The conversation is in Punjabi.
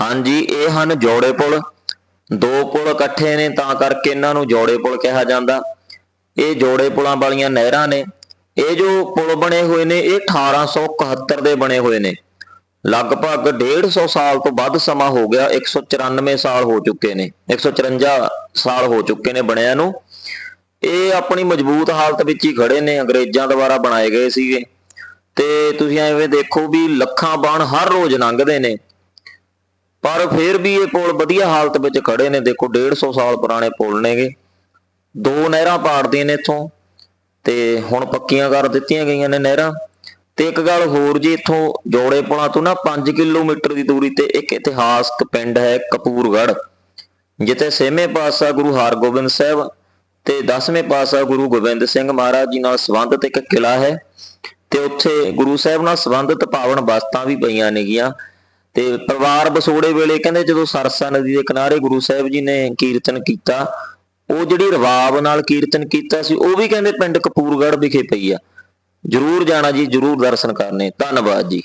ਹਾਂਜੀ, ਇਹ ਹਨ ਜੋੜੇ ਪੁਲ। ਦੋ ਪੁਲ ਇਕੱਠੇ ਨੇ, ਤਾਂ ਕਰਕੇ ਇਹਨਾਂ ਨੂੰ ਜੋੜੇ ਪੁਲ ਕਿਹਾ ਜਾਂਦਾ। ਇਹ ਜੋੜੇ ਪੁਲਾਂ ਵਾਲੀਆਂ ਨਹਿਰਾਂ ਨੇ। ਇਹ ਜੋ ਪੁਲ ਬਣੇ ਹੋਏ ਨੇ, ਇਹ 1871 ਦੇ ਬਣੇ ਹੋਏ ਨੇ। ਲਗਭਗ 150 ਸਾਲ ਤੋਂ ਵੱਧ ਸਮਾਂ ਹੋ ਗਿਆ 194 ਸਾਲ ਹੋ ਚੁੱਕੇ ਨੇ। 154 ਸਾਲ ਹੋ ਚੁੱਕੇ ਨੇ ਬਣਿਆ ਨੂੰ। ਇਹ ਆਪਣੀ ਮਜ਼ਬੂਤ ਹਾਲਤ ਵਿੱਚ ਹੀ ਖੜੇ ਨੇ, ਅੰਗਰੇਜ਼ਾਂ ਦੁਆਰਾ ਬਣਾਏ ਗਏ ਸੀਗੇ। ਤੇ ਤੁਸੀਂ ਐਵੇਂ ਦੇਖੋ ਵੀ ਲੱਖਾਂ ਬਾਣ ਹਰ ਰੋਜ਼ ਲੰਘਦੇ ਨੇ। ਪਰ ਫਿਰ ਵੀ ਇਹ ਪੁਲ ਵਧੀਆ ਹਾਲਤ ਵਿੱਚ ਖੜੇ ਨੇ। ਦੇਖੋ 150 ਸਾਲ ਪੁਰਾਣੇ ਪੁਲ ਨੇਗੇ। ਦੋ ਨਹਿਰਾਂ ਪਾੜਦੀਆਂ ਨੇ ਇੱਥੋਂ ਤੇ ਹੁਣ ਪੱਕੀਆਂ ਕਰ ਦਿੱਤੀਆਂ ਗਈਆਂ ਨੇ ਨਹਿਰਾਂ। ਤੇ ਇੱਕ ਗੱਲ ਹੋਰ ਜੀ, ਇੱਥੋਂ ਜੋੜੇ ਪੁਲਾਂ ਤੋਂ ਨਾ 5 ਕਿਲੋਮੀਟਰ ਦੀ ਦੂਰੀ ਤੇ ਇੱਕ ਇਤਿਹਾਸਕ ਪਿੰਡ ਹੈ ਕਪੂਰਗੜ੍ਹ, ਜਿੱਥੇ ਛੇਵੇਂ ਪਾਤਸ਼ਾਹ ਗੁਰੂ ਹਰਗੋਬਿੰਦ ਸਾਹਿਬ ਤੇ 10ਵੇਂ ਪਾਤਸ਼ਾਹ ਗੁਰੂ ਗੋਬਿੰਦ ਸਿੰਘ ਮਹਾਰਾਜ ਜੀ ਨਾਲ ਸੰਬੰਧਿਤ ਇੱਕ ਕਿਲਾ ਹੈ। ਤੇ ਉੱਥੇ ਗੁਰੂ ਸਾਹਿਬ ਨਾਲ ਸੰਬੰਧਿਤ ਪਾਵਨ ਵਸਤਾਂ ਵੀ ਪਈਆਂ ਨੇਗੀਆਂ। ਤੇ ਪਰਿਵਾਰ ਬਸੋੜੇ ਵੇਲੇ ਕਹਿੰਦੇ ਜਦੋਂ ਸਰਸਾ ਨਦੀ ਦੇ ਕਿਨਾਰੇ ਗੁਰੂ ਸਾਹਿਬ ਜੀ ਨੇ ਕੀਰਤਨ ਕੀਤਾ, ਉਹ ਜਿਹੜੀ ਰਵਾਬ ਨਾਲ ਕੀਰਤਨ ਕੀਤਾ ਸੀ, ਉਹ ਵੀ ਕਹਿੰਦੇ ਪਿੰਡ ਕਪੂਰਗੜ੍ਹ ਵਿਖੇ ਪਈ ਆ। ਜਰੂਰ ਜਾਣਾ ਜੀ, ਜਰੂਰ ਦਰਸ਼ਨ ਕਰਨੇ। ਧੰਨਵਾਦ ਜੀ।